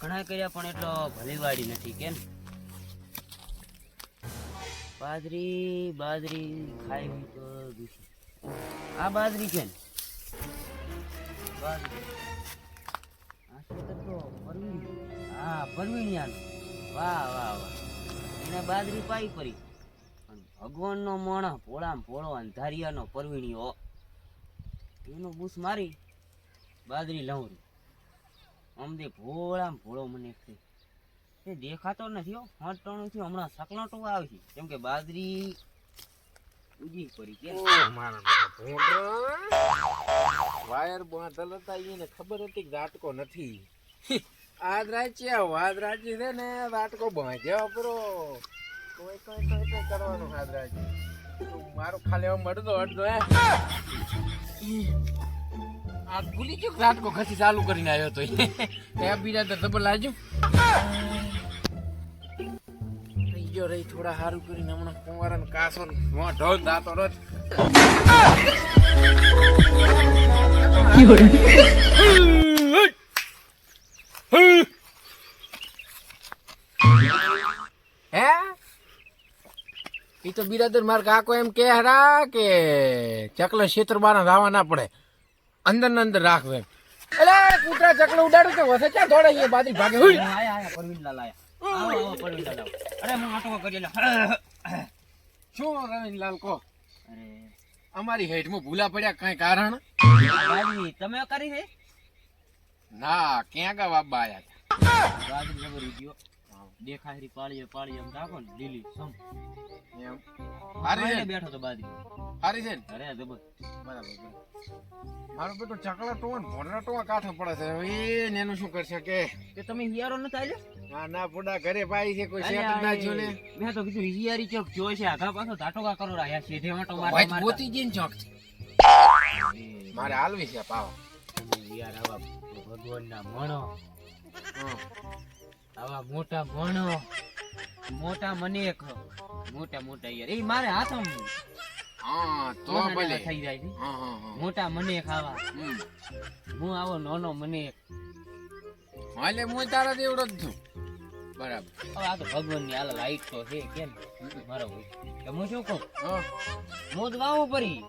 ઘણા કર્યા પણ એટલો ભલીવાળી નથી, કેમ? બાજરી બાજરી ખાઈ તો આ બાજરી છે ને? બાજરી. પરવીણી વાહ વાહ વાહ. એને બાજરી પાઈ પરી પણ ભગવાનનો મોણા, ભોળામ ભોળો, અંધારિયાનો પરવીણીઓ એનો બૂસ મારી, બાજરી લઉં અમદે ભોળામ ભોળો મને છે. એ દેખાતો નથી હો. હટણું થયું હમણાં સકલાટો આવશે કેમ કે બાજરી ઉજી પડી કે વાયર બાંધલ હતા એને ખબર હતી કે રાટકો નથી. આજ રાજ્ય વાદ રાજ્ય છે ને રાટકો બાંધ્યા પરો કોઈ કોઈ કોઈ કોઈ કરવાનું આજ રાજી મારો ખાલી મળતો અડધો, હે. આ ભૂલી ગયો રાત કો ખસી ચાલુ કરીને આવ્યો તો એ બીજા તો ડબલ લાજુ રહી ગયો રહી થોડા સારું કરીને હમણાં કુંવારા કાસો ને ઢોલ દાતો રોજ. હે? એ તો બિરાદર માર કાકો એમ કે હરા કે ચકલો ક્ષેત્ર બાર રાવા ના પડે. અંદર ને અંદર રાખવે એટલે કૂતરા ચકલો ઉડાડું તો વસે ક્યાં દોડે એ બાદી ભાગે? હુઈ. આયા આયા પરવીનલા લાયા આવો આવો પરવીનલા લાવો અરે હું આટો કરી લે શું રવિલાલ કો અરે. અમારી હેઠમાં ભૂલા પડ્યા કઈ કારણ? બાજરી તમે કરી છે ના ક્યાં ગા બાબા આયા બાજરી જબર ઉગ્યો દેખાય રી પાળીએ પાળીએ એમ રાખો ને લીલી સમ એમ. હારી છે બેઠો તો બાજરી. હારી છે ને? અરે જબર. બરાબર. મારો બેટો ચકલા ટોવા ને ભોંડરા ટોવા કાઠો પડે છે. એ એને એનું શું કરશે કે? કે તમે હિયારો ન થાય ના ના પુડા ઘરે પાઈ છે કોઈ શેઠ ના જો ને મેં તો કીધું હિયારી ચોક જો છે આઘા પાછો ધાટોકા કરો રહ્યા છે જે માટો વાઈટ મારતા. મોતી જઈને ચોક છે. મારે હાલવી છે પાવ. યાર આવા ભગવાનના મણો. હં. આવા મોટા ભણો મોટા મને એક મોટા મોટા યાર. એ મારે હાથમાં હા તો ભલે. થઈ જાય છે. હા હા મોટા મને ખાવા હું આવો નાનો મને એક હાલે હું તારા દેવડો જ છું. બરાબર. હવે આ તો ભગવાનની હાલ લાઈટ તો છે કેમ? મારો હું શું કહું? હું. જ વાવું પડી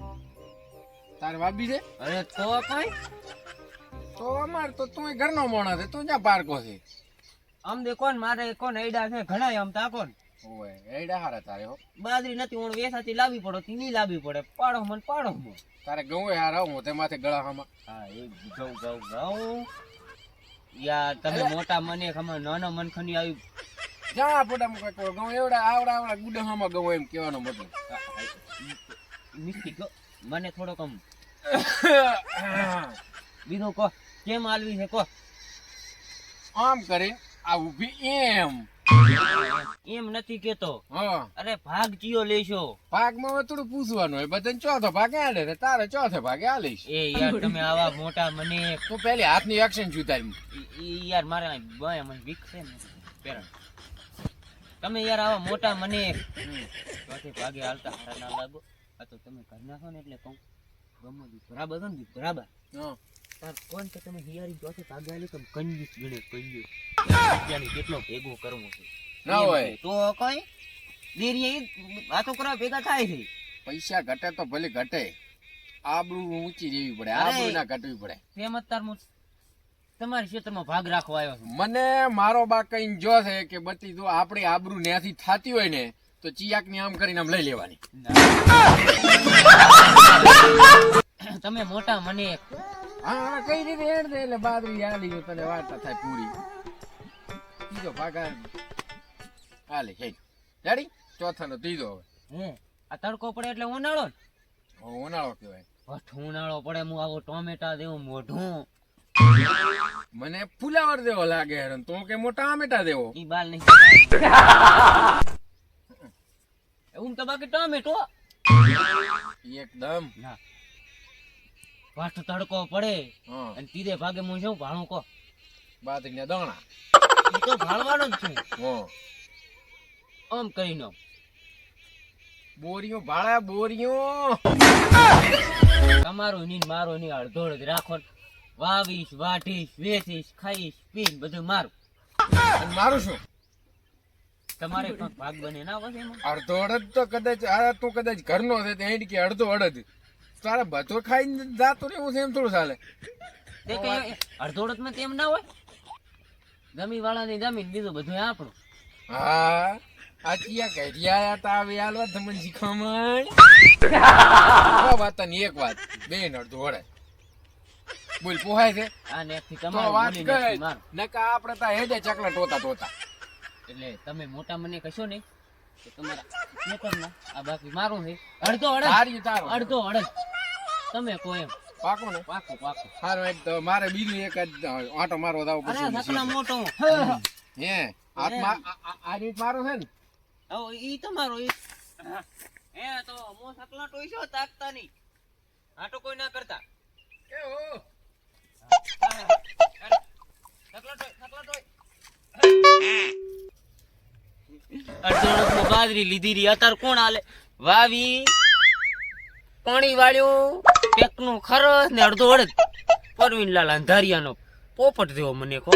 તારે વાબી છે? અરે તો કઈ? તો અમાર તો તું ઘરનો મોણા છે. તું જ્યાં પારકો છે? આમ દેખો ને મારે કોણ એડા છે? ઘણા આમ તા કોણ ઓય એડા હારા તારે હો. બાજરી નથી ઓણ વેસાતી લાવી પડો તી લાવવી પડે. પાડો મન પાડો મો તારે ઘઉં હારા હું તે માથે ગળા હામાં હા એ ઘઉં ઘઉં ઘઉં યાર તમે મોટા મને ખબર નાનો મન ખની આવી. જા પોડા મુકા તો ઘઉં એવડા આવડા આવડા ગુડા ગુડામાં ઘઉં એમ કહેવાનો મતલબ. મિસ્ટી કહો મને થોડો કમ બીજું કહો કેમ આલવી છે કહો આમ કરી. આ ઊભી એમ. એમ નથી કેતો. અરે ભાગ ચિયો લેશો. ભાગમાં થોડું પૂછવાનું હોય. બધાને ચોથો ભાગે આલે ને તારે ચોથે ભાગે આલીશ. એ યાર તમે આવા મોટા મને તું પહેલી હાથની એક્શન જુતારી યાર મારે બાય મને વિકસે છે ને. પેરણ. તમે યાર આવા મોટા મને ચોથે ભાગે હાલતા હારા ના લાગો. આ તો તમે કરી નાખો ને એટલે કહું. ગમો બરાબર છે ને બરાબર. હા. તાર કોણ કે તમે હિયારી ચોથે ભાગે હાલી તમ કંજૂસ ગણે કંજૂસ. રૂપિયાની કેટલો ભેગો કરવો છે. ના હોય. તો કોઈ દેરીએ વાતો કરવા ભેગા થાય છે. પૈસા ઘટે તો ભલે ઘટે. આબરૂ ઊંચી રહેવી પડે આબરૂ ના ઘટવી પડે. તેમ તાર હું તમારી ક્ષેત્રમાં ભાગ રાખવા આવ્યો છું. મને મારો બા કઈ જો છે કે બતી જો આપણી આબરૂ ન્યાથી થાતી હોય ને તો ચિયાકની આમ કરીને આમ લઈ લેવાની. તમે મોટા મને હા કઈ રીતે હેડ દે? એટલે બાદરી આલી ગયો તને વાર્તા થાય પૂરી. બીજો ભાગા હાલે હે રેડી? ચોથાનો ત્રીજો હવે. હે આ તડકો પડે એટલે ઉનાળો ઉનાળો કહેવાય. ભઠ ઉનાળો પડે હું આવો ટોમેટા દેવું મોઢું. મને ફુલાવર દેવો લાગે હેરન તો કે મોટા આમેટા દેવો. ઈ બાલ નહીં એવું તો બાકી ટોમેટો. એકદમ. ના. ભઠ તડકો પડે અને તીરે ભાગે હું શું ભાણું કહો? બાદરી ના દાણા ઈ તો ભાળવાનો જ છું. આમ કરીને. બોરીઓ ભાડા બોરીઓ. તમારું ની મારો ની અડધો જ રાખો વાવીશ વાટીશ વેચીશ ખાઈશ પીશ બધું મારું. અને મારું શું? તમારે પણ ભાગ બને ના પછી અડધો અડદ તો કદાચ આ તું કદાચ ઘરનો છે તે કે અડધો અડદ તારે બધો ખાઈને જાતો રહેવું છે એમ થોડું ચાલે. તે કઈ અડધોડતમાં તેમ ના હોય? જમીન વાળાની જમીન બીજું બધું આપણું. હા આ ચિયા કઢિયા તા આવે હાલવા તમને શીખવામાં આ વાત અને એક વાત બે અડધો અડદ બોલ પોહાય છે? આ ને થી તમારે વાત કર. નકા આપણે તા હેડે ચકલા ટોતા ટોતા. એટલે તમે મોટા મને કશો નહીં તમારા ખેતરના આ બાકી મારું છે. અડધો અડધ તારી તારો અડધો અડધ તમે કહો એમ. પાકો ને? પાકો પાકો. સારું એક તો મારે બીજું એક જ આંટો મારવો દાવ અરે પછી સકલા મોટો. હે હાથમાં આ- રીત મારો છે ને? ઓ ઈ તમારો ઈ. હે. તો મો સકલા ટોઈશો તાકતા નહીં આટો કોઈ ના કરતા. સકલા ટોય સકલા ટોય અડધો અડધો બાજરી લીધી રી અત્યારે કોણ હાલે? વાવી. પાણી વાળ્યું. ટેકનું ખરસ ને અડધો અડધ પરવીનલાલ અંધારિયાનો પોપટ જેવો મને કો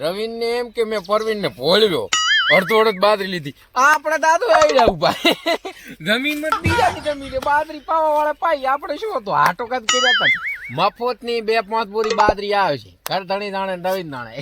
રવિન ને એમ કે મેં પરવીન ને ભોળવ્યો. અડધો અડધ બાદરી લીધી. આપણે દાદુ આવી આવ્યા ઊભા. જમીનમાં બીજા ની જમીન બાદરી પાવા વાળા પાઈ. આપણે શું હતું? હાટો કાદ કર્યા હતા મફતની બે પાંચ બોરી બાદરી આવે છે. ઘર ધણી દાણે રવિન દાણે